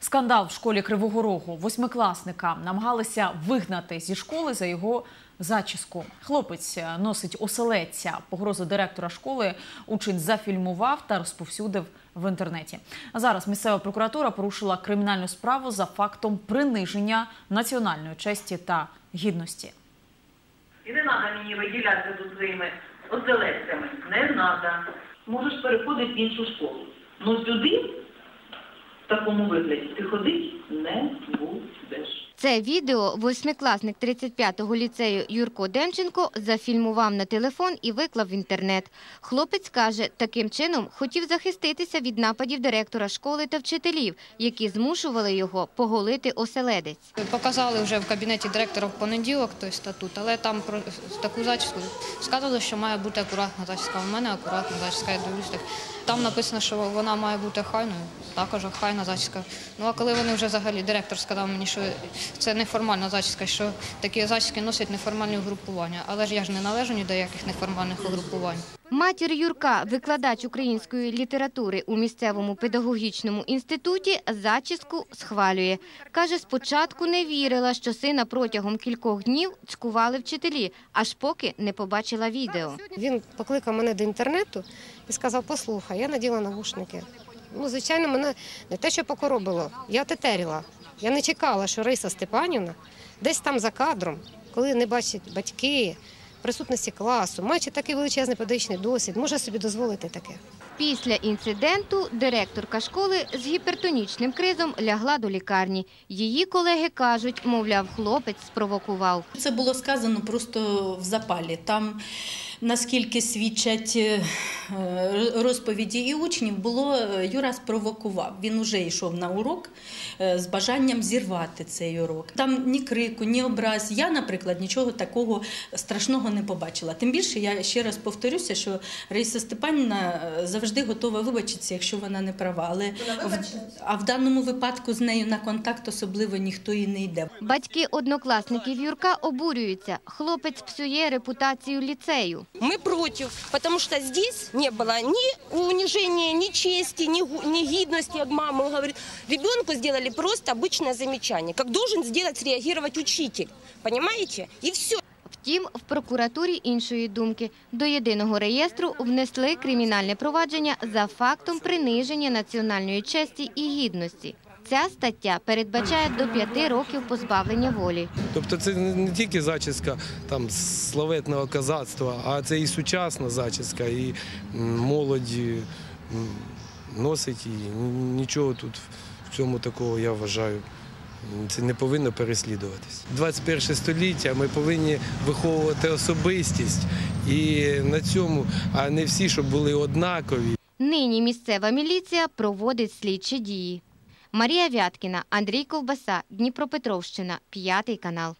Скандал в школі Кривого Рогу. Восьмикласника намагалися вигнати зі школи за його зачіску. Хлопець е, носить оселедця. Погрозу директора школи учень зафільмував та розповсюдив в інтернеті. А зараз місцева прокуратура порушила кримінальну справу за фактом приниження національної честі та гідності. І не треба мені виділятися тут своїми оселедцями. Не треба. Можеш переходити в іншу школу. Ну сюди, в такому вигляді, ти будеш. Це відео восьмикласник 35-го ліцею Юрко Демченко зафільмував на телефон і виклав в інтернет. Хлопець каже, таким чином хотів захиститися від нападів директора школи та вчителів, які змушували його поголити оселедець. Показали вже в кабінеті директора в понеділок той статут, але там про таку зачіску сказали, що має бути акуратна зачіска. У мене акуратна зачіска, я дивлюсь так. Там написано, що вона має бути хайною, також хайна зачіска. Ну а коли вони вже взагалі директор сказав мені, що це неформальна зачіска, що такі зачіски носять неформальні угрупування, але ж я ж не належу ні до яких неформальних угрупувань. Матір Юрка, викладач української літератури у місцевому педагогічному інституті, зачіску схвалює. Каже, спочатку не вірила, що сина протягом кількох днів цькували вчителі, аж поки не побачила відео. Він покликав мене до інтернету і сказав: послухай, я наділа навушники. Ну, звичайно, мене не те, що покоробило, я тетеріла. Я не чекала, що Риса Степанівна десь там за кадром, коли не бачать батьки, присутності класу, маючи такий величезний педагогічний досвід, може собі дозволити таке. Після інциденту директорка школи з гіпертонічним кризом лягла до лікарні. Її колеги кажуть, мовляв, хлопець спровокував. Це було сказано просто в запалі. Там, наскільки свідчать е, розповіді і учнів, було е, Юра спровокував. Він уже йшов на урок е, з бажанням зірвати цей урок. Там ні крику, ні образ. Я, наприклад, нічого такого страшного не побачила. Тим більше я ще раз повторюся, що Раїса Степанівна е, завжди готова вибачитися, якщо вона не права. Але в, а в даному випадку з нею на контакт особливо ніхто і не йде. Батьки однокласників Юрка обурюються. Хлопець псує репутацію ліцею. Мы против, потому что здесь не было ни унижения, ни чести, ни, гу- ни гидности от мамы. Он говорит, ребенку сделали просто обычное замечание, как должен сделать, среагировать учитель. Понимаете? И все. Втім, в прокуратурі іншої думки. До єдиного реєстру внесли кримінальне провадження за фактом приниження національної честі і гідності. Ця стаття передбачає до п'яти років позбавлення волі. Тобто це не тільки зачіска там славетного козацтва, а це і сучасна зачіска, і м, молодь носить і нічого тут в цьому такого я вважаю. Це не повинно переслідуватись. 21 століття ми повинні виховувати особистість і на цьому, а не всі, щоб були однакові. Нині місцева міліція проводить слідчі дії. Марія Вяткіна, Андрій Ковбаса, Дніпропетровщина, п'ятий канал.